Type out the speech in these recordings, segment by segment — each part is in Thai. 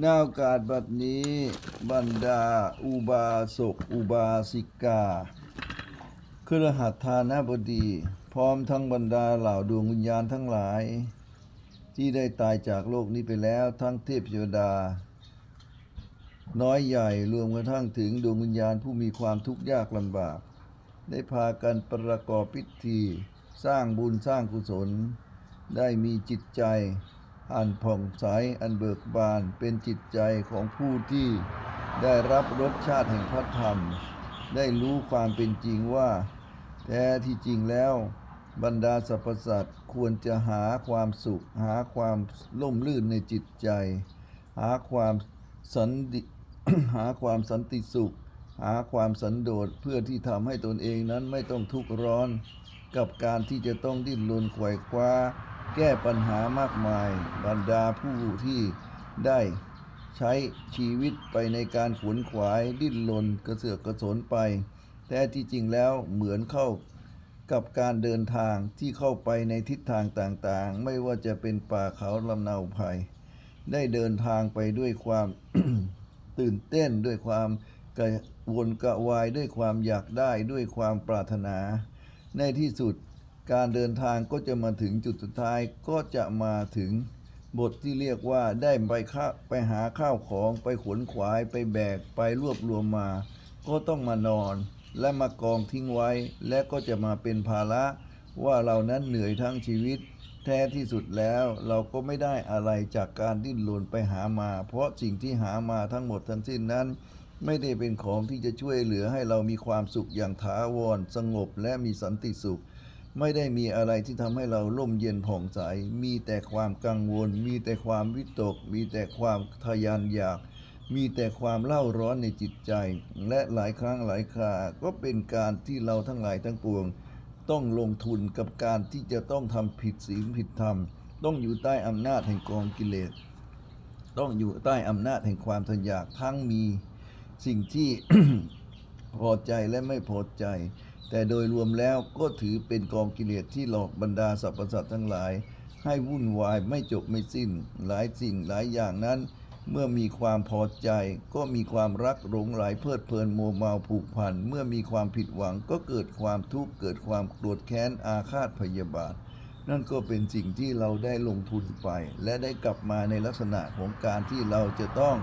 นาโอกาสบัดนี้บรรดา อุบาสกอุบาสิกาเครือหัตถานาบดี พร้อมทั้งบรรดาเหล่าดวงวิญญาณทั้งหลาย ที่ได้ตายจากโลกนี้ไปแล้วทั้งเทพเทวดา น้อยใหญ่รวมกระทั่งถึงดวงวิญญาณผู้มีความทุกข์ยากลำบาก ได้พากันประกอบพิธี สร้างบุญสร้างกุศล ได้มีจิตใจ อันผ่องใสอันเบิกบานเป็นจิตใจของผู้ที่ได้รับรสชาติแห่งพระธรรม ได้รู้ความเป็นจริงว่า แท้ที่จริงแล้ว บรรดาสรรพสัตว์ควรจะหาความสุข หาความล่มลื่นในจิตใจ หาความสันติหาความสันติสุข หาความสันโดษเพื่อที่ทำให้ตนเองนั้นไม่ต้องทุกข์ร้อน กับการที่จะต้องดิ้นรนขว่คว้า แก้ปัญหามากมายบรรดาผู้ที่ได้ใช้ชีวิตไปในการขวนขวายดิ้นรนกระเสือกกระสนไป แต่ที่จริงแล้วเหมือนเข้ากับการเดินทางที่เข้าไปในทิศทางต่างๆ ไม่ว่าจะเป็นป่าเขาลำเนาภัย ได้เดินทางไปด้วยความตื่นเต้นด้วยความกระวนกระวายด้วยความอยากได้ด้วยความปรารถนา ในที่สุด การเดินทางก็จะมาถึงจุดสุดท้ายก็จะมาถึงบทที่เรียกว่าได้ไปข้าไปหาข้าวของไปขวนขวายไปแบกไปรวบรวมมา ก็ต้องมานอน และมากองทิ้งไว้ และก็จะมาเป็นภาระว่าเรานั้นเหนื่อยทั้งชีวิต แท้ที่สุดแล้วเราก็ไม่ได้อะไรจากการดิ้นรนไปหามา เพราะสิ่งที่หามาทั้งหมดทั้งสิ้นนั้น ไม่ได้เป็นของที่จะช่วยเหลือให้เรามีความสุขอย่างถาวรสงบและมีสันติสุข ไม่ได้มีอะไรที่ทำให้เราร่มเย็นผ่องใส มีแต่ความกังวล มีแต่ความวิตก มีแต่ความทะยานอยาก มีแต่ความเล่าร้อนในจิตใจ และหลายครั้งหลายครา ก็เป็นการที่เราทั้งหลายทั้งปวง ต้องลงทุนกับการที่จะต้องทำผิดศีลผิดธรรม ต้องอยู่ใต้อำนาจแห่งกองกิเลส ต้องอยู่ใต้อำนาจแห่งความทะอยากทั้งมีสิ่งที่พอใจและไม่พอใจ แต่โดยรวมแล้วก็ถือเป็นกองกิเลสที่หลอกบรรดาสรรพสัตว์ทั้งหลาย ให้วุ่นวายไม่จบไม่สิ้น หลายสิ่งหลายอย่างนั้น เมื่อมีความพอใจ ก็มีความรักหลงไหลเพลิดเพลินโมเมาผูกพัน เมื่อมีความผิดหวังก็เกิดความทุกข์เกิดความโกรธแค้นอาฆาตพยาบาท นั่นก็เป็นสิ่งที่เราได้ลงทุนไป และได้กลับมาในลักษณะของการที่เราจะต้อง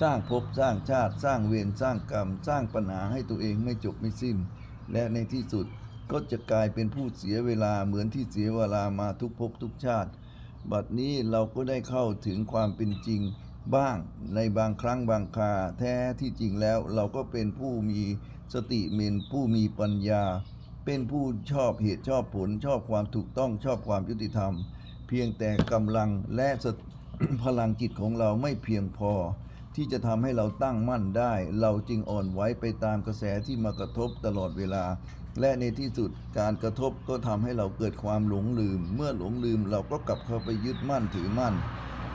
สร้างภพสร้างชาติสร้างเวรสร้างกรรม สร้างปัญหาให้ตัวเองไม่จบไม่สิ้น และในที่สุดก็จะกลายเป็นผู้เสียเวลาเหมือนที่เสียเวลามาทุกภพทุกชาติ บัดนี้เราก็ได้เข้าถึงความเป็นจริงบ้างในบางครั้งบางคาแท้ที่จริงแล้วเราก็เป็นผู้มีสติเป็นผู้มีปัญญา เป็นผู้ชอบเหตุชอบผลชอบความถูกต้องชอบความยุติธรรม เพียงแต่กำลังและพลังจิตของเราไม่เพียงพอ ที่จะทำให้เราตั้งมั่นได้ เราจึงอ่อนไหวไปตามกระแสที่มากระทบตลอดเวลา และในที่สุดการกระทบก็ทำให้เราเกิดความหลงลืม เมื่อหลงลืมเราก็กลับเข้าไปยึดมั่นถือมั่น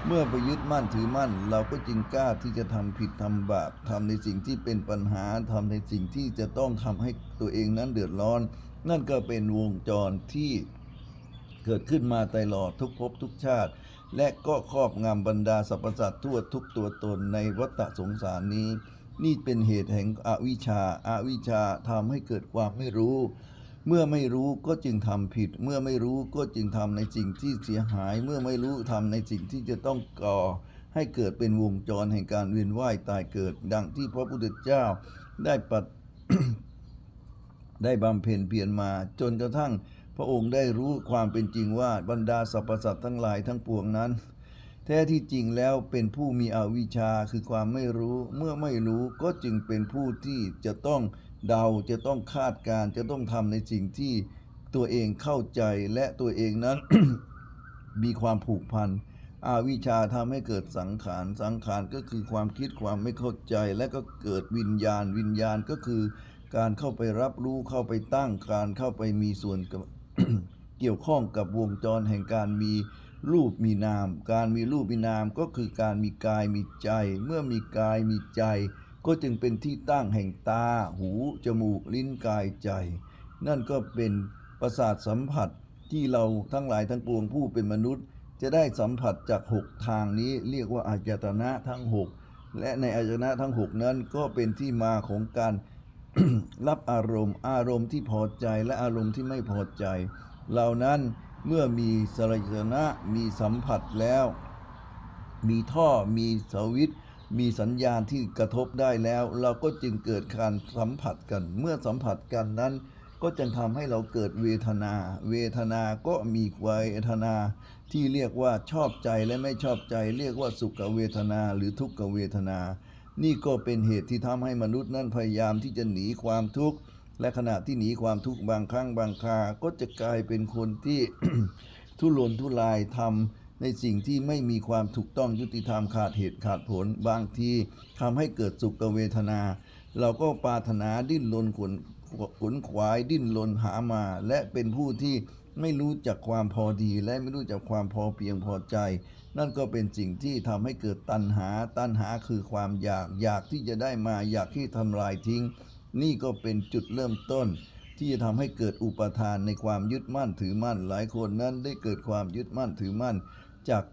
เมื่อไปยึดมั่นถือมั่น เราก็จึงกล้าที่จะทำผิดทำบาปทำในสิ่งที่เป็นปัญหาทำในสิ่งที่จะต้องทำให้ตัวเองนั้นเดือดร้อน นั่นก็เป็นวงจรที่เกิดขึ้นมาตลอดทุกภพทุกชาติ และก็ครอบงำบรรดาสรรพสัตว์ทั่วทุกตัวตนในวัฏสงสารนี้ นี่เป็นเหตุแห่งอวิชชาอาวิชชาทำให้เกิดความไม่รู้ เมื่อไม่รู้ก็จึงทำผิด เมื่อไม่รู้ก็จึงทำในสิ่งที่เสียหาย เมื่อไม่รู้ทำในสิ่งที่จะต้องก่อ ให้เกิดเป็นวงจรแห่งการเวียนว่ายตายเกิด ดังที่พระพุทธเจ้าได้ปัดได้บำเพ็ญเพียรมาจนกระทั่ง ระองค์ได้รู้ความเป็นจริงว่าบรรดาสรรพสัตว์ทั้งหลายทั้งปวงนั้น แท้ที่จริงแล้วเป็นผู้มีอวิชชาคือความไม่รู้ เมื่อไม่รู้ก็จึงเป็นผู้ที่จะต้องเดาจะต้องคาดการณ์จะต้องทำในสิ่งที่ตัวเองเข้าใจและตัวเองนั้น มีความผูกพันอาวิชชาทำให้เกิดสังขาร สังขารก็คือความคิดความไม่เข้าใจ และก็เกิดวิญญาณ วิญญาณก็คือ การเข้าไปรับรู้เข้าไปตั้งการเข้าไปมีส่วน เกี่ยวข้องกับวงจรแห่งการมีรูปมีนาม การมีรูปมีนามก็คือการมีกายมีใจ เมื่อมีกายมีใจ ก็จึงเป็นที่ตั้งแห่งตา หู จมูก ลิ้น กาย ใจ นั่นก็เป็นประสาทสัมผัสที่เราทั้งหลายทั้งปวงผู้เป็นมนุษย์ จะได้สัมผัสจากหกทางนี้เรียกว่าอายตนะทั้งหกและในอายตนะทั้งหกนั้นก็เป็นที่มาของการ รับอารมณ์ อารมณ์ที่พอใจและอารมณ์ที่ไม่พอใจ เหล่านั้นเมื่อมีสลายนะมีสัมผัสแล้ว มีท่อมีสวิตมีสัญญาณที่กระทบได้แล้ว เราก็จึงเกิดการสัมผัสกัน เมื่อสัมผัสกันนั้น ก็จะทำให้เราเกิดเวทนา เวทนาก็มีเวทนาที่เรียกว่าชอบใจและไม่ชอบใจ เรียกว่าสุขเวทนาหรือทุกขเวทนา นี่ก็เป็นเหตุที่ทำให้มนุษย์นั้นพยายามที่จะหนีความทุกข์ และขณะที่หนีความทุกข์บางครั้งบางคราก็จะกลายเป็นคนที่ทุรนทุรายทำในสิ่งที่ไม่มีความถูกต้องยุติธรรมขาดเหตุขาดผล บางทีทำให้เกิดสุขเวทนา เราก็ปรารถนาดิ้นรนขนขนขวายดิ้นรนหามา และเป็นผู้ที่ไม่รู้จักความพอดี และไม่รู้จักความพอเพียงพอใจ นั่นก็เป็นสิ่งที่ทำให้เกิดตัณหา ตัณหาคือความอยาก อยากที่จะได้มา อยากที่ทำลายทิ้ง นี่ก็เป็นจุดเริ่มต้น ที่จะทำให้เกิดอุปทานในความยึดมั่นถือมั่น หลายคนนั้นได้เกิดความยึดมั่นถือมั่น จาก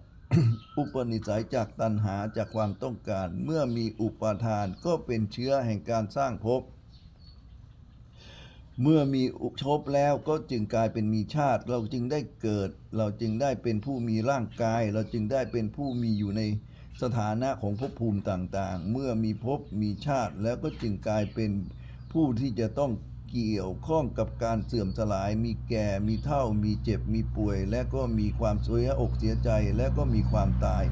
อุปนิสัยจากตัณหาจากความต้องการ เมื่อมีอุปทานก็เป็นเชื้อแห่งการสร้างภพ เมื่อมีอุชบแล้วก็จึงกลายเป็นมีชาติ เราจึงได้เกิด เราจึงได้เป็นผู้มีร่างกาย เราจึงได้เป็นผู้มีอยู่ในสถานะของภพภูมิต่างๆ เมื่อมีภพมีชาติแล้วก็จึงกลายเป็นผู้ที่จะต้องเกี่ยวข้องกับการเสื่อมสลาย มีแก่ มีเฒ่า มีเจ็บ มีป่วย และก็มีความเสียอกเสียใจ และก็มีความตาย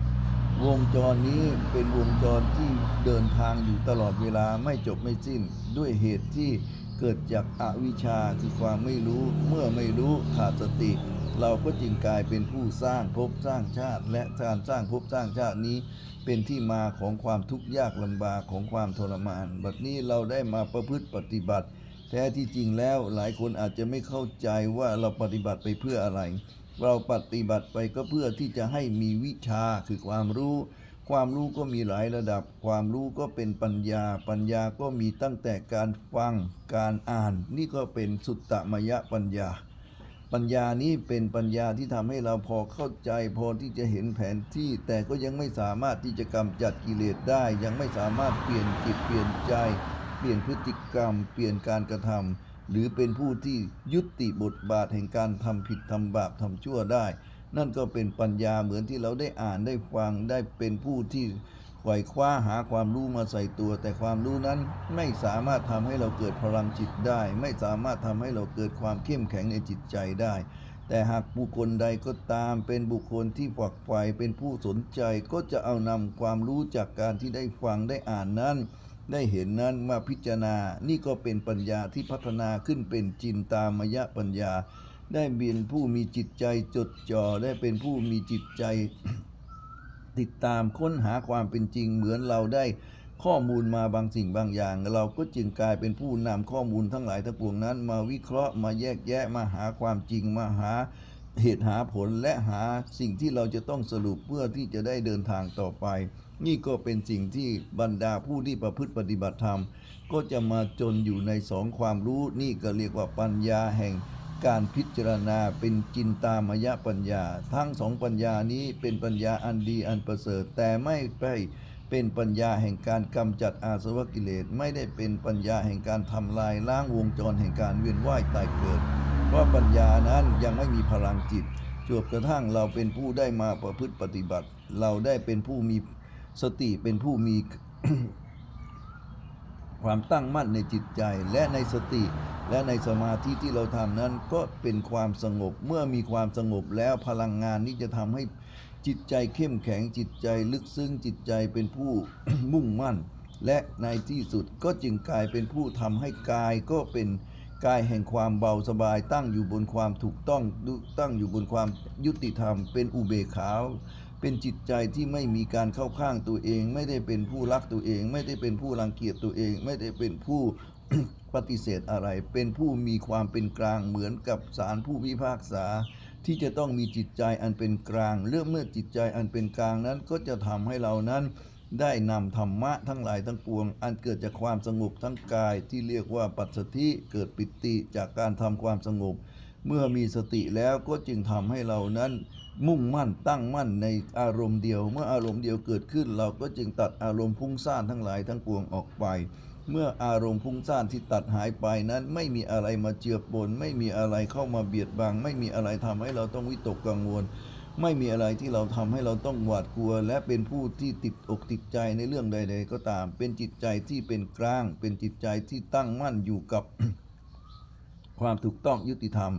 วงจรนี้เป็นวงจรที่เดินทางอยู่ตลอดเวลาไม่จบไม่สิ้น ด้วยเหตุที่ เกิดจากอาวิชชาคือความไม่รู้ เมื่อไม่รู้ขาดสติ เราก็จึงกลายเป็นผู้สร้างภพสร้างชาติ และการสร้างภพสร้างชาตินี้ เป็นที่มาของความทุกข์ยากลำบากของความทรมาน บัดนี้เราได้มาประพฤติปฏิบัติ แท้ที่จริงแล้วหลายคนอาจจะไม่เข้าใจว่าเราปฏิบัติไปเพื่ออะไร เราปฏิบัติไปก็เพื่อที่จะให้มีวิชาคือความรู้ ความรู้ก็มีหลายระดับ ความรู้ก็เป็นปัญญา ปัญญาก็มีตั้งแต่การฟัง การอ่าน นี่ก็เป็นสุตตมยปัญญา ปัญญานี้เป็นปัญญาที่ทำให้เราพอเข้าใจ พอที่จะเห็นแผนที่ แต่ก็ยังไม่สามารถที่จะกำจัดกิเลสได้ ยังไม่สามารถเปลี่ยนจิตเปลี่ยนใจ เปลี่ยนพฤติกรรม เปลี่ยนการกระทำหรือเป็นผู้ที่ยุติบทบาทแห่งการทำผิดทำบาปทำชั่วได้ นั่นก็เป็นปัญญาเหมือนที่เราได้อ่านได้ฟังได้เป็นผู้ที่ไขว่คว้าหาความรู้มาใส่ตัว แต่ความรู้นั้นไม่สามารถทำให้เราเกิดพลังจิตได้ ไม่สามารถทำให้เราเกิดความเข้มแข็งในจิตใจได้ แต่หากบุคคลใดก็ตามเป็นบุคคลที่ฝักใฝ่เป็นผู้สนใจก็จะเอานำความรู้จากการที่ได้ฟังได้อ่านนั้น ได้เห็นนั้นมาพิจารณา นี่ก็เป็นปัญญาที่พัฒนาขึ้นเป็นจินตามยะปัญญา ได้เป็นผู้มีจิตใจจดจ่อได้เป็นผู้มีจิตใจ ติดตามค้นหาความเป็นจริงเหมือนเราได้ข้อมูลมาบางสิ่งบางอย่าง เราก็จึงกลายเป็นผู้นำข้อมูลทั้งหลายทั้งปวงนั้น มาวิเคราะห์มาแยกแยะมาหาความจริงมาหาเหตุหาผลและหาสิ่งที่เราจะต้องสรุปเพื่อที่จะได้เดินทางต่อไป นี่ก็เป็นสิ่งที่บรรดาผู้ที่ประพฤติปฏิบัติธรรม ก็จะมาจนอยู่ในสองความรู้นี่ก็เรียกว่าปัญญาแห่ง การพิจารณาเป็นจินตามยปัญญา ทั้งสองปัญญานี้เป็นปัญญาอันดีอันประเสริฐ แต่ไม่ไปเป็นปัญญาแห่งการกำจัดอาสวะกิเลส ไม่ได้เป็นปัญญาแห่งการทำลายล้างวงจรแห่งการเวียนว่ายตายเกิด เพราะปัญญานั้นยังไม่มีพลังจิตจวบกระทั่งเราเป็นผู้ได้มาประพฤติปฏิบัติ เราได้เป็นผู้มีสติเป็นผู้มีความตั้งมั่นในจิตใจและในสติ และในสมาธิที่เราทำนั้นก็เป็นความสงบ เมื่อมีความสงบแล้วพลังงานนี้จะทำให้จิตใจเข้มแข็งจิตใจลึกซึ้งจิตใจเป็นผู้ มุ่งมั่น และในที่สุดก็จึงกลายเป็นผู้ทำให้กายก็เป็นกายแห่งความเบาสบายตั้งอยู่บนความถูกต้องตั้งอยู่บนความยุติธรรม เป็นอุเบกขาเป็นจิตใจที่ไม่มีการเข้าข้างตัวเอง ไม่ได้เป็นผู้รักตัวเอง ไม่ได้เป็นผู้รังเกียจตัวเอง ไม่ได้เป็นผู้ ปฏิเสธอะไร เป็นผู้มีความเป็นกลางเหมือนกับศาลผู้พิพากษา ที่จะต้องมีจิตใจอันเป็นกลาง เรื่องเมื่อจิตใจอันเป็นกลางนั้นก็จะทำให้เรานั้น ได้นำธรรมะทั้งหลายทั้งปวง อันเกิดจากความสงบทั้งกายที่เรียกว่าปัจสธิเกิดปิติจากการทำความสงบ เมื่อมีสติแล้วก็จึงทำให้เรานั้นมุ่งมั่นตั้งมั่นในอารมณ์เดียว เมื่ออารมณ์เดียวเกิดขึ้น เราก็จึงตัดอารมณ์พุ่งซ่านทั้งหลายทั้งปวงออกไป เมื่ออารมณ์พุ่งซ่านที่ตัดหายไปนั้น ไม่มีอะไรมาเจือปน ไม่มีอะไรเข้ามาเบียดบัง ไม่มีอะไรทำให้เราต้องวิตกกังวล ไม่มีอะไรที่เราทำให้เราต้องหวาดกลัว และเป็นผู้ที่ติดอกติดใจในเรื่องใด ๆ ก็ตาม เป็นจิตใจที่เป็นกลาง เป็นจิตใจที่ตั้งมั่นอยู่กับความถูกต้องยุติธรรม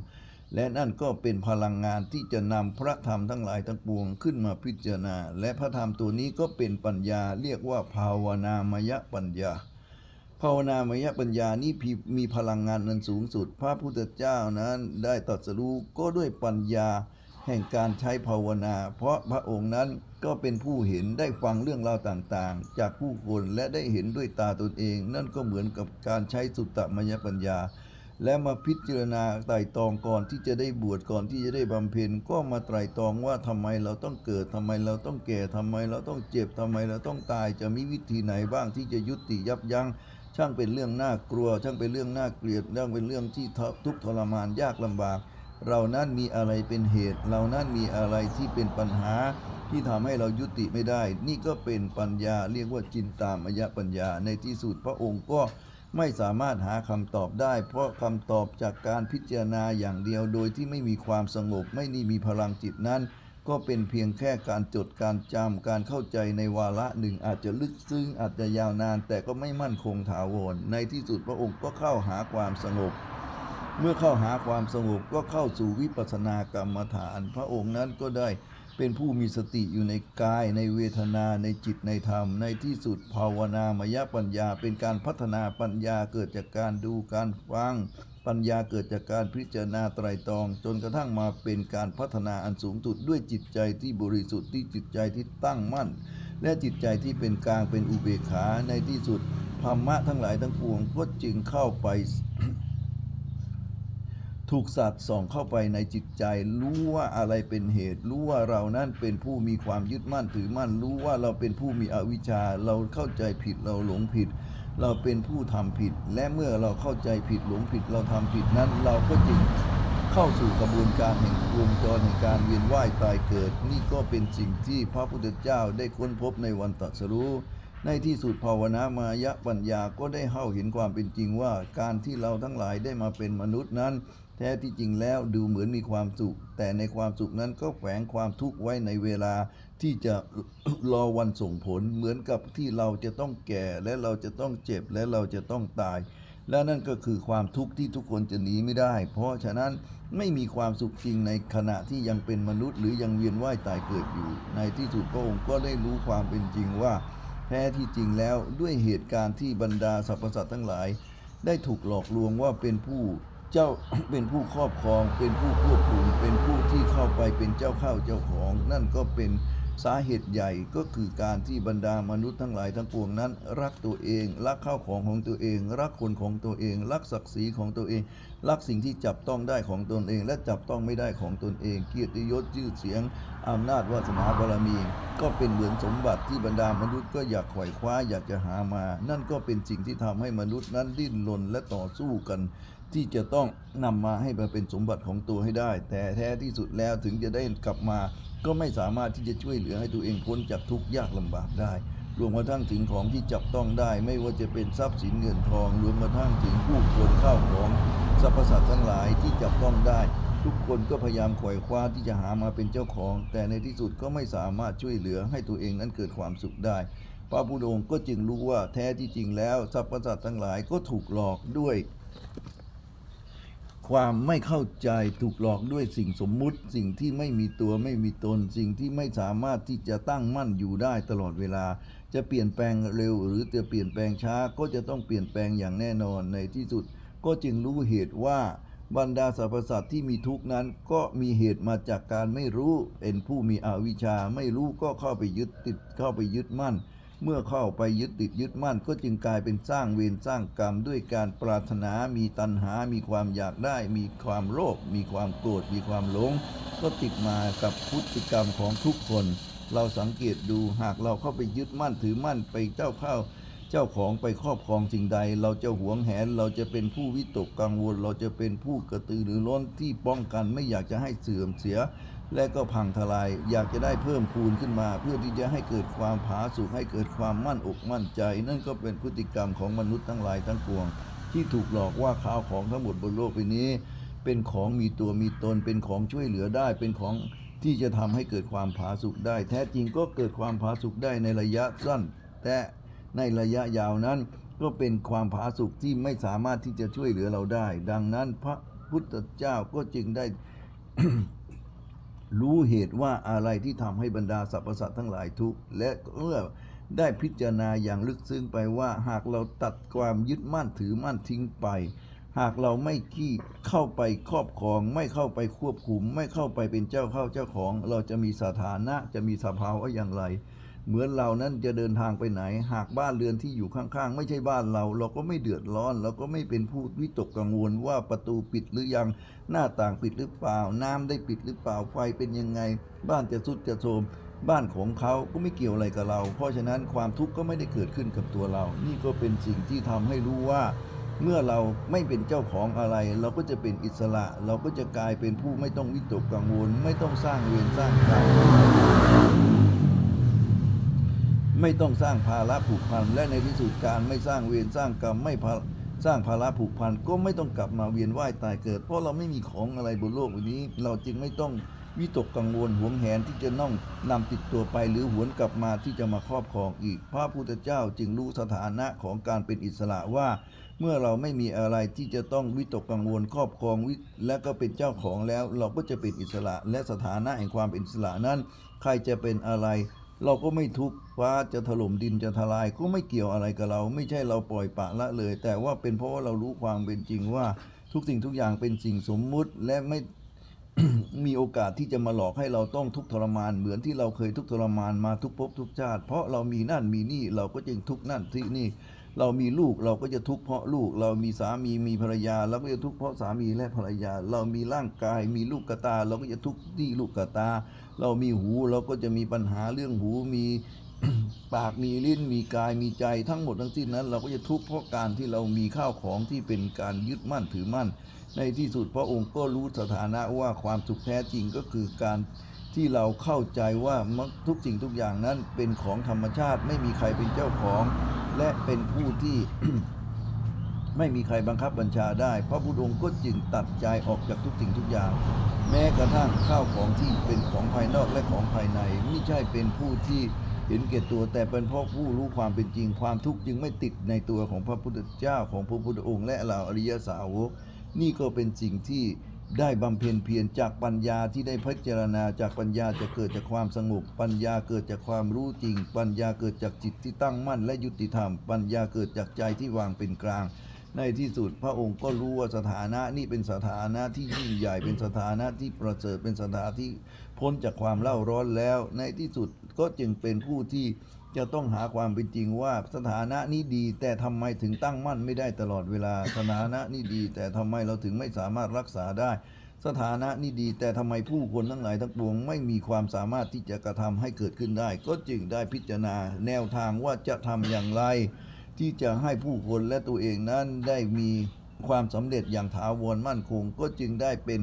และนั่นก็เป็นพลังงานที่จะนำพระธรรมทั้งหลายทั้งปวงขึ้นมาพิจารณา และพระธรรมตัวนี้ก็เป็นปัญญาเรียกว่าภาวนามยปัญญาาวนามยปัญญานี้มีพลังงานนั้นสูงสุด พระพุทธเจ้านั้นได้ตรัสรู้ก็ด้วยปัญญาแห่งการใช้ภาวนา เพราะพระองค์นั้นก็เป็นผู้เห็นได้ฟังเรื่องราวต่างๆ จากผู้คนและได้เห็นด้วยตาตนเอง นั่นก็เหมือนกับการใช้สุตตมยปัญญา และมาพิจารณาไตร่ตรองก่อนที่จะได้บวชก่อนที่จะได้บำเพ็ญก็มาไตร่ตรองว่าทำไมเราต้องเกิดทำไมเราต้องแก่ทำไมเราต้องเจ็บทำไมเราต้องตายจะมีวิธีไหนบ้างที่จะยุติยับยั้ง ช่างเป็นเรื่องน่ากลัว ช่างเป็นเรื่องน่าเกลียดช่างเป็นเรื่องที่ทุกข์ทรมานยากลำบาก เรานั้นมีอะไรเป็นเหตุ เรานั้นมีอะไรที่เป็นปัญหาที่ทำให้เรายุติไม่ได้ นี่ก็เป็นปัญญาเรียกว่าจินตามยปัญญา ในที่สุดพระองค์ก็ไม่สามารถหาคำตอบได้ เพราะคำตอบจากการพิจารณาอย่างเดียวโดยที่ไม่มีความสงบไม่นี่มีพลังจิตนั้น ก็เป็นเพียงแค่การจดการจำการเข้าใจในวาระหนึ่งอาจจะลึกซึ้งอาจจะยาวนาน แต่ก็ไม่มั่นคงถาวร ในที่สุดพระองค์ก็เข้าหาความสงบ เมื่อเข้าหาความสงบก็เข้าสู่วิปัสสนากรรมฐาน พระองค์นั้นก็ได้เป็นผู้มีสติอยู่ในกายในเวทนาในจิตในธรรม ในที่สุดภาวนามยปัญญา เป็นการพัฒนาปัญญาเกิดจากการดูการฟัง ปัญญาเกิดจากการพิจารณาไตรตรอง จนกระทั่งมาเป็นการพัฒนาอันสูงสุดด้วยจิตใจที่บริสุทธิ์ที่จิตใจที่ตั้งมั่น และจิตใจที่เป็นกลางเป็นอุเบกขาในที่สุดธรรมะทั้งหลายทั้งปวงก็จึงเข้าไป ถูกสัตว์ส่องเข้าไปในจิตใจ รู้ว่าอะไรเป็นเหตุ รู้ว่าเรานั้นเป็นผู้มีความยึดมั่นถือมั่น รู้ว่าเราเป็นผู้มีอวิชชา เราเข้าใจผิดเราหลงผิด เราเป็นผู้ทำผิด และเมื่อเราเข้าใจผิดหลงผิดเราทำผิดนั้น เราก็จึงเข้าสู่กระบวนการแห่งวงจรแห่งการเวียนว่ายตายเกิด นี่ก็เป็นสิ่งที่พระพุทธเจ้าได้ค้นพบในวันตรัสรู้ในที่สุดภาวนามายะปัญญาก็ได้เข้าเห็นความเป็นจริงว่า การที่เราทั้งหลายได้มาเป็นมนุษย์นั้น แท้ที่จริงแล้วดูเหมือนมีความสุข แต่ในความสุขนั้นก็แฝงความทุกข์ไว้ในเวลา ที่จะรอวันส่งผลเหมือนกับที่เราจะต้องแก่และเราจะต้องเจ็บและเราจะต้องตาย และนั่นก็คือความทุกข์ที่ทุกคนจะหนีไม่ได้ เพราะฉะนั้นไม่มีความสุขจริงในขณะที่ยังเป็นมนุษย์ หรือยังเวียนว่ายตายเกิดอยู่ ในที่สุดพระองค์ก็ได้รู้ความเป็นจริงว่า แท้ที่จริงแล้วด้วยเหตุการณ์ที่บรรดาสรรพสัตว์ทั้งหลาย ได้ถูกหลอกลวงว่าเป็นผู้เจ้าเป็นผู้ครอบครอง เป็นผู้ควบคุมเป็นผู้ที่เข้าไปเป็นเจ้าเข้าเจ้าของ นั่นก็เป็น สาเหตุใหญ่ก็คือการที่บรรดามนุษย์ทั้งหลายทั้งปวงนั้น รักตัวเอง รักข้าวของของตัวเอง รักคนของตัวเอง รักศักดิ์ศรีของตัวเอง รักสิ่งที่จับต้องได้ของตนเอง และจับต้องไม่ได้ของตนเอง เกียรติยศชื่อเสียงอำนาจวาสนาบารมี ก็เป็นเหมือนสมบัติที่บรรดามนุษย์ก็อยากไขว่คว้าอยากจะหามา นั่นก็เป็นสิ่งที่ทำให้มนุษย์นั้นดิ้นรนและต่อสู้กัน ที่จะต้องนำมาให้มาเป็นสมบัติของตัวให้ได้ แต่แท้ที่สุดแล้วถึงจะได้กลับมา ก็ไม่สามารถที่จะช่วยเหลือให้ตัวเองพ้นจากทุกข์ยากลำบากได้ รวมกระทั่งถึงของที่จับต้องได้ ไม่ว่าจะเป็นทรัพย์สินเงินทอง รวมกระทั่งถึงผู้คนข้าวของสรรพสัตว์ทั้งหลายที่จับต้องได้ ทุกคนก็พยายามขวายคว้าที่จะหามาเป็นเจ้าของ แต่ในที่สุดก็ไม่สามารถช่วยเหลือให้ตัวเองนั้นเกิดความสุขได้พระพุทธองค์ก็จึงรู้ว่าแท้ที่จริงแล้วสรรพสัตว์ทั้งหลายก็ถูกหลอกด้วย ความไม่เข้าใจถูกหลอกด้วยสิ่งสมมุติ สิ่งที่ไม่มีตัวไม่มีตน สิ่งที่ไม่สามารถที่จะตั้งมั่นอยู่ได้ตลอดเวลา จะเปลี่ยนแปลงเร็วหรือจะเปลี่ยนแปลงช้าก็จะต้องเปลี่ยนแปลงอย่างแน่นอนในที่สุด ก็จึงรู้เหตุว่าบรรดาสรรพสัตว์ที่มีทุกข์นั้นก็มีเหตุมาจากการไม่รู้ เป็นผู้มีอวิชชาไม่รู้ก็เข้าไปยึดติดเข้าไปยึดมั่น เมื่อเข้าไปยึดติดยึดมั่นก็จึงกลายเป็นสร้างเวรสร้างกรรมด้วยการปรารถนา มีตัณหา มีความอยากได้ มีความโลภ มีความโกรธ มีความหลง ก็ติดมากับพฤติกรรมของทุกคน เราสังเกตดูหากเราเข้าไปยึดมั่นถือมั่นไปเจ้าเข้า เจ้าของไปครอบครองสิ่งใด เราจะหวงแหน เราจะเป็นผู้วิตกกังวล เราจะเป็นผู้กระตือรือร้นที่ป้องกันไม่อยากจะให้เสื่อมเสีย และก็พังทลายอยากจะได้เพิ่มคูณขึ้นมา เพื่อที่จะให้เกิดความผาสุกให้เกิดความมั่นอกมั่นใจ นั่นก็เป็นพฤติกรรมของมนุษย์ทั้งหลายทั้งปวง ที่ถูกหลอกว่าข้าวของทั้งหมดบนโลกใบนี้ เป็นของมีตัวมีตนเป็นของช่วยเหลือได้เป็นของที่จะทำให้เกิดความผาสุกได้ แท้จริงก็เกิดความผาสุกได้ในระยะสั้น แต่ในระยะยาวนั้นก็เป็นความผาสุกที่ไม่สามารถที่จะช่วยเหลือเราได้ ดังนั้นพระพุทธเจ้าก็จึงได้ รู้เหตุว่าอะไรที่ทำให้บรรดาสรรพสัตว์ทั้งหลายทุกข์และเมื่อได้พิจารณาอย่างลึกซึ้งไปว่าหากเราตัดความยึดมั่นถือมั่นทิ้งไป หากเราไม่ขี้เข้าไปครอบครอง ไม่เข้าไปควบคุม ไม่เข้าไปเป็นเจ้าเข้าเจ้าของ เราจะมีสถานะจะมีสภาวะอย่างไร เหมือนเรานั้นจะเดินทางไปไหน หากบ้านเรือนที่อยู่ข้างๆ ไม่ใช่บ้านเรา เราก็ไม่เดือดร้อน เราก็ไม่เป็นผู้วิตกกังวลว่าประตูปิดหรือยังหน้าต่างปิดหรือเปล่า น้ำได้ปิดหรือเปล่าไฟเป็นยังไง บ้านจะสุดจะโทมบ้านของเขาก็ไม่เกี่ยวอะไรกับเรา เพราะฉะนั้นความทุกข์ก็ไม่ได้เกิดขึ้นกับตัวเรา นี่ก็เป็นสิ่งที่ทำให้รู้ว่า เมื่อเราไม่เป็นเจ้าของอะไร เราก็จะเป็นอิสระ เราก็จะกลายเป็นผู้ไม่ต้องวิตกกังวล ไม่ต้องสร้างเวรสร้างกรรม ไม่ต้องสร้างภาระผูกพัน และในที่สุดการไม่สร้างเวรสร้างกรรมไม่สร้างภาระผูกพันก็ไม่ต้องกลับมาเวียนว่ายตายเกิด เพราะเราไม่มีของอะไรบนโลกนี้ เราจึงไม่ต้องวิตกกังวลหวงแหนที่จะน้องนำติดตัวไปหรือหวนกลับมาที่จะมาครอบครองอีก พระพุทธเจ้าจึงรู้สถานะของการเป็นอิสระว่า เมื่อเราไม่มีอะไรที่จะต้องวิตกกังวลครอบครองวิและก็เป็นเจ้าของแล้ว เราก็จะเป็นอิสระและสถานะแห่งความเป็นอิสระนั้น ใครจะเป็นอะไร เราก็ไม่ทุกข์ฟ้าจะถล่มดินจะทลายก็ไม่เกี่ยวอะไรกับเรา ไม่ใช่เราปล่อยปะละเลย แต่ว่าเป็นเพราะว่าเรารู้ความเป็นจริงว่าทุกสิ่งทุกอย่างเป็นสิ่งสมมุติและไม่มีโอกาสที่จะมาหลอกให้เราต้องทุกข์ทรมานเหมือนที่เราเคยทุกข์ทรมานมาทุกภพทุกชาติ เพราะเรามีนั่นมีนี่เราก็จึงทุกข์นั่นที่นี่ เรามีลูกเราก็จะทุกข์เพราะลูก เรามีสามีมีภรรยา เราก็จะทุกข์เพราะสามีและภรรยา เรามีร่างกายมีลูกกระตา เราก็จะทุกข์ที่ลูกกระตา เรามีหูเราก็จะมีปัญหาเรื่องหูมีปากมีลิ้นมีกายมีใจทั้งหมดทั้งสิ้นนั้น เราก็จะทุกข์เพราะการที่เรามีข้าวของที่เป็นการยึดมั่นถือมั่น ในที่สุดพระองค์ก็รู้สถานะว่าความสุขแท้จริงก็คือการ ที่เราเข้าใจว่าทุกสิ่งทุกอย่างนั้นเป็นของธรรมชาติ ไม่มีใครเป็นเจ้าของ และเป็นผู้ที่ ไม่มีใครบังคับบัญชาได้ พระพุทธองค์ก็จึงตัดใจออกจากทุกสิ่งทุกอย่าง แม้กระทั่งข้าวของที่เป็นของภายนอกและของภายใน ไม่ใช่เป็นผู้ที่เห็นแก่ตัวแต่เป็นเพราะผู้รู้ความเป็นจริงความทุกข์จึงไม่ติดในตัวของพระพุทธเจ้าของพระพุทธองค์ และเหล่าอริยสาวกนี่ก็เป็นสิ่งที่ ได้บำเพ็ญเพียรจากปัญญาที่ได้พิจารณาจากปัญญาจะเกิดจากความสงบปัญญาเกิดจากความรู้จริง ปัญญาเกิดจากจิตที่ตั้งมั่นและยุติธรรม ปัญญาเกิดจากใจที่วางเป็นกลาง ในที่สุดพระองค์ก็รู้ว่าสถานะนี่เป็นสถานะที่ยิ่งใหญ่เป็นสถานะที่ประเสริฐเป็นสถานะที่พ้นจากความเล่าร้อนแล้ว ในที่สุดก็จึงเป็นผู้ที่ จะต้องหาความเป็นจริงว่าสถานะนี้ดี แต่ทำไมถึงตั้งมั่นไม่ได้ตลอดเวลา สถานะนี้ดี แต่ทำไมเราถึงไม่สามารถรักษาได้ สถานะนี้ดี แต่ทำไมผู้คนทั้งหลายทั้งปวงไม่มีความสามารถที่จะกระทำให้เกิดขึ้นได้ ก็จึงได้พิจารณาแนวทางว่าจะทำอย่างไร ที่จะให้ผู้คนและตัวเองนั้นได้มีความสำเร็จอย่างถาวรมั่นคง ก็จึงได้เป็น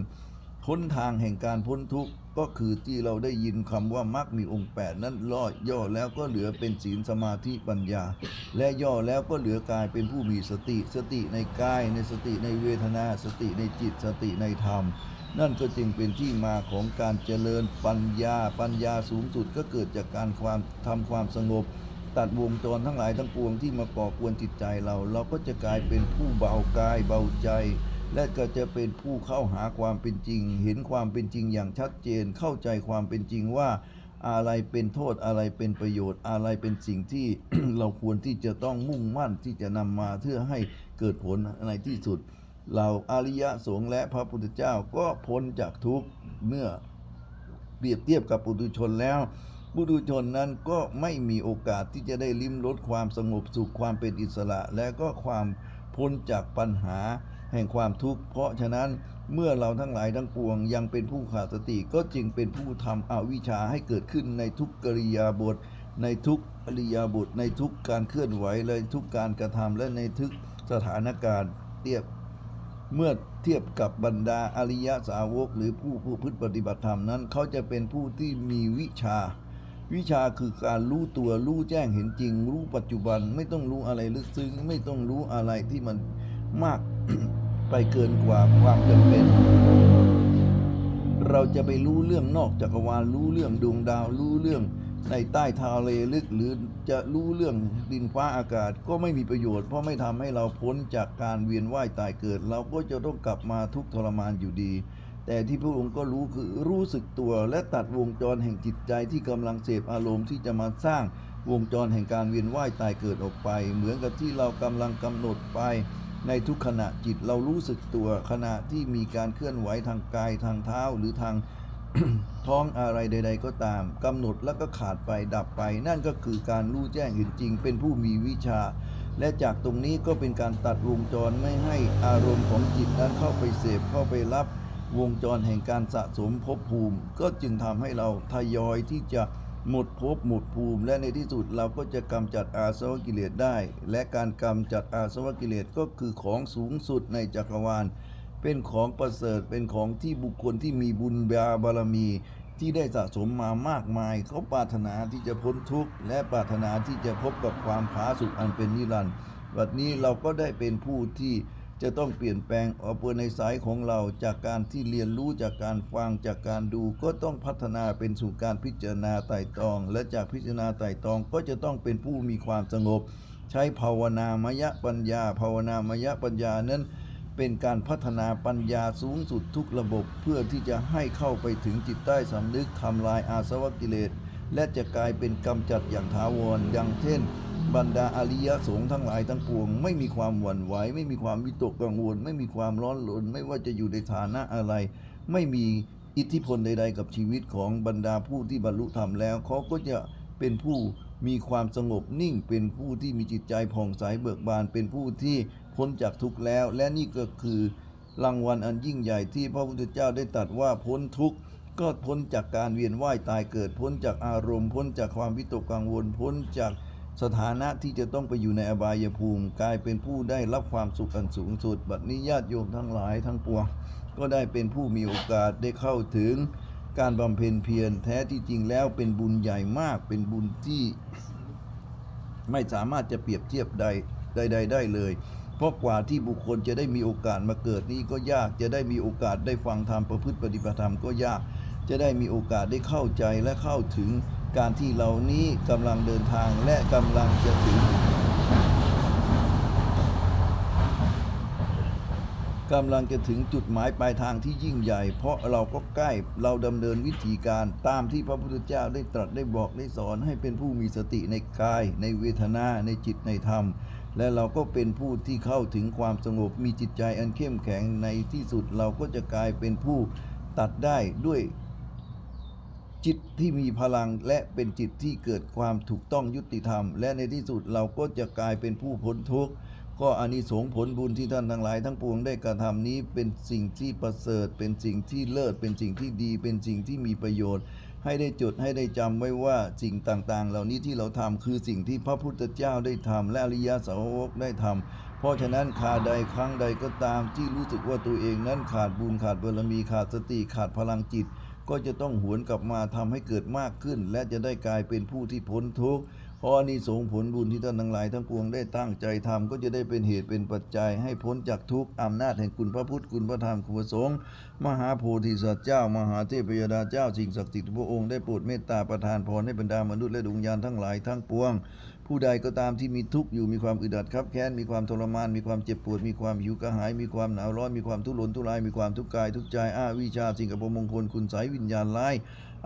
พ้นทางแห่งการพ้นทุกข์ก็คือที่เราได้ยินคำว่ามรรคมีองค์ 8 นั้นล่อย่อแล้วก็เหลือเป็นศีลสมาธิปัญญา และย่อแล้วก็เหลือกายเป็นผู้มีสติ สติในกาย ในสติในเวทนา สติในจิต สติในธรรม นั่นก็จึงเป็นที่มาของการเจริญปัญญา ปัญญาสูงสุดก็เกิดจากการความทำความสงบ ตัดวงจรทั้งหลายทั้งปวงที่มาก่อกวนจิตใจเรา เราก็จะกลายเป็นผู้เบากายเบาใจ และก็จะเป็นผู้เข้าหาความเป็นจริง เห็นความเป็นจริงอย่างชัดเจน เข้าใจความเป็นจริงว่า อะไรเป็นโทษอะไรเป็นประโยชน์ อะไรเป็นสิ่งที่เราควรที่จะต้องมุ่งมั่นที่จะนำมาเพื่อให้เกิดผลในที่สุด เราอริยสงฆ์และพระพุทธเจ้าก็พ้นจากทุกข์เมื่อเปรียบเทียบกับปุถุชนแล้วปุถุชนนั้นก็ไม่มีโอกาสที่จะได้ลิ้มรสความสงบสุขความเป็นอิสระ และก็ความพ้นจากปัญหา แห่งความทุกข์เพราะฉะนั้นเมื่อเราทั้งหลายทั้งปวงยังเป็นผู้ขาดสติก็จึงเป็นผู้ทำอวิชชาให้เกิดขึ้นในทุกกริยาบท ในทุกอริยาบท ในทุกการเคลื่อนไหวเลยทุกการกระทำและในทุกสถานการณ์เทียบเมื่อเทียบกับบรรดาอริยสาวก หรือผู้ผู้พฤติปฏิบัติธรรมนั้น เขาจะเป็นผู้ที่มีวิชา วิชาคือการรู้ตัวรู้แจ้งเห็นจริง รู้ปัจจุบันไม่ต้องรู้อะไรลึกซึ้งไม่ต้องรู้อะไรที่มันมาก ไปเกินกว่าความจำเป็น เราจะไปรู้เรื่องนอกจักรวาลรู้เรื่องดวงดาว รู้เรื่องในใต้ทะเลลึกหรือจะรู้เรื่องดินฟ้าอากาศก็ไม่มีประโยชน์ เพราะไม่ทำให้เราพ้นจากการเวียนว่ายตายเกิด เราก็จะต้องกลับมาทุกทรมานอยู่ดี แต่ที่พระองค์ก็รู้คือรู้สึกตัวและตัดวงจรแห่งจิตใจที่กำลังเสพอารมณ์ที่จะมาสร้างวงจรแห่งการเวียนว่ายตายเกิดออกไป เหมือนกับที่เรากำลังกำหนดไป ในทุกขณะจิตเรารู้สึกตัวขณะที่มีการเคลื่อนไหวทางกายทางเท้าหรือทางท้องอะไรใด ๆ ก็ตามกำหนดแล้วก็ขาดไปดับไป นั่นก็คือการรู้แจ้งเห็นจริง เป็นผู้มีวิชา และจากตรงนี้ก็เป็นการตัดวงจรไม่ให้อารมณ์ของจิตนั้นเข้าไปเสพเข้าไปรับวงจรแห่งการสะสมภพภูมิ ก็จึงทำให้เราทยอยที่จะ หมดภพหมดภูมิ และในที่สุดเราก็จะกำจัดอาสวะกิเลสได้ และการกำจัดอาสวะกิเลสก็คือของสูงสุดในจักรวาล เป็นของประเสริฐเป็นของที่บุคคลที่มีบุญบาบารมีที่ได้สะสมมามากมาย เขาปรารถนาที่จะพ้นทุกข์และปรารถนาที่จะพบกับความผาสุกอันเป็นนิรันดร์วันนี้เราก็ได้เป็นผู้ที่ จะต้องเปลี่ยนแปลงเอาเปในสายของเราจากการที่เรียนรู้จากการฟังจากการดูก็ต้องพัฒนาเป็นสู่การพิจารณาไต่ตรอง และจากพิจารณาไต่ตรองก็จะต้องเป็นผู้มีความสงบ ใช้ภาวนามยปัญญา ภาวนามยปัญญานั้นเป็นการพัฒนาปัญญาสูงสุดทุกระบบ เพื่อที่จะให้เข้าไปถึงจิตใต้สำนึกทำลายอาสวะกิเลส และจะกลายเป็นกำจัดอย่างถาวรอย่างเช่น บรรดาอริยสงฆ์ทั้งหลายทั้งปวง ไม่มีความหวั่นไหวไม่มีความวิตกกังวล ไม่มีความร้อนรนไม่ว่าจะอยู่ในฐานะอะไร ไม่มีอิทธิพลใด ๆ กับชีวิตของบรรดาผู้ที่บรรลุธรรมแล้วเขาก็จะเป็นผู้มีความสงบนิ่งเป็นผู้ที่มีจิตใจผ่องใสเบิกบาน เป็นผู้ที่พ้นจากทุกข์แล้ว และนี่ก็คือรางวัลอันยิ่งใหญ่ที่พระพุทธเจ้าได้ตรัสว่าพ้นทุกข์ก็พ้นจากการเวียนว่ายตายเกิด พ้นจากอารมณ์ พ้นจากความวิตกกังวล พ้นจาก สถานะที่จะต้องไปอยู่ในอบายภูมิ กลายเป็นผู้ได้รับความสุขอันสูงสุด บัดนี้ญาติโยมทั้งหลายทั้งปวง ก็ได้เป็นผู้มีโอกาสได้เข้าถึงการบำเพ็ญเพียรแท้ที่จริงแล้วเป็นบุญใหญ่มากเป็นบุญที่ไม่สามารถจะเปรียบเทียบใดใดๆได้เลย เพราะกว่าที่บุคคลจะได้มีโอกาสมาเกิดนี้ก็ยากจะได้มีโอกาสได้ฟังธรรมประพฤติปฏิบัติธรรมก็ยาก จะได้มีโอกาสได้เข้าใจและเข้าถึง การที่เหล่านี้กำลังเดินทางและกำลังจะถึงกำลังจะถึงจุดหมายปลายทางที่ยิ่งใหญ่ เพราะเราก็ใกล้เราดำเนินวิธีการตามที่พระพุทธเจ้าได้ตรัสได้บอกได้สอนให้เป็นผู้มีสติในกาย ในเวทนาในจิตในธรรม และเราก็เป็นผู้ที่เข้าถึงความสงบมีจิตใจอันเข้มแข็งในที่สุดเราก็จะกลายเป็นผู้ตัดได้ด้วย จิตที่มีพลังและเป็นจิตที่เกิดความถูกต้องยุติธรรม และในที่สุดเราก็จะกลายเป็นผู้พ้นทุกข์ก็อานิสงส์ผลบุญที่ท่านทั้งหลายทั้งปวงได้กระทำนี้เป็นสิ่งที่ประเสริฐ เป็นสิ่งที่เลิศ เป็นสิ่งที่ดี เป็นสิ่งที่มีประโยชน์ ให้ได้จดให้ได้จำไว้ว่าสิ่งต่างๆ เหล่านี้ที่เราทำคือสิ่งที่พระพุทธเจ้าได้ทำและอริยสาวกได้ทำเพราะฉะนั้นคาใดครั้งใดก็ตามที่รู้สึกว่าตัวเองนั้นขาดบุญขาดบารมีขาดสติขาดพลังจิต ก็จะต้องหวนกลับมาทำให้เกิดมากขึ้น และจะได้กลายเป็นผู้ที่พ้นทุกข์เพราะนิสงผลบุญที่ท่านทั้งหลายทั้งปวงได้ตั้งใจทำก็จะได้เป็นเหตุเป็นปัจจัย ให้พ้นจากทุกข์อำนาจแห่งคุณพระพุทธคุณพระธรรมคุณพระสงฆ์มหาโพธิสัตว์เจ้า มหาเทพยดาเจ้าสิ่งศักดิ์สิทธิ์ทุกพระองค์ได้โปรดเมตตาประทานพรให้บรรดามนุษย์และดวงวิญญาณทั้งหลายทั้งปวง ผู้ใดก็ตามที่มีทุกข์อยู่มีความอึดอัดครับแค้นมีความทรมานมีความเจ็บปวด มีความหิวกระหาย มีความหนาวร้อนมีความทุรนทุรายมีความทุกข์กายทุกข์ใจอ้าวิชาสิ่งกับมงคลคุณสายวิญญาณร้าย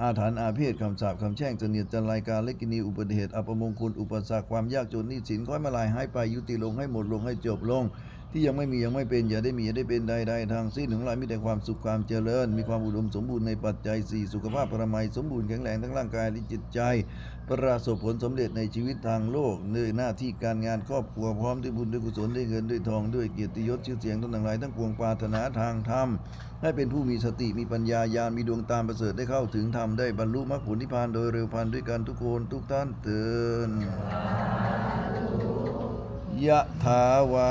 อาถรรพ์อาเพศคำสาปคำแช่งเสนียดจันรายการเล็กกินีอุบัติเหตุอัปมงคลอุปสรรคความยากจนนี้สินค่อยมาลายหายไปยุติลงให้หมดลงให้จบลง ที่ยังไม่มียังไม่เป็นอย่าได้มีอย่าได้เป็นใดๆทางสิ้นของเรามีแต่ความสุขความเจริญ มีความอุดมสมบูรณ์ในปัจจัยสี่สุขภาพปรมัยสมบูรณ์แข็งแรงทั้งร่างกายและจิตใจ ประสบผลสำเร็จในชีวิตทางโลกในหน้าที่การงานครอบครัวพร้อมด้วยบุญด้วยกุศลด้วยเงินด้วยทองด้วยเกียรติยศชื่อเสียงทั้งหลายทั้งปวงปรารถนาทางธรรมให้เป็นผู้มีสติมีปัญญาญาณมีดวงตามประเสริฐได้เข้าถึงธรรมได้บรรลุมรรคผลนิพพานโดยเร็วพันด้วยกันทุกคนทุกท่านเตือนยะถาวา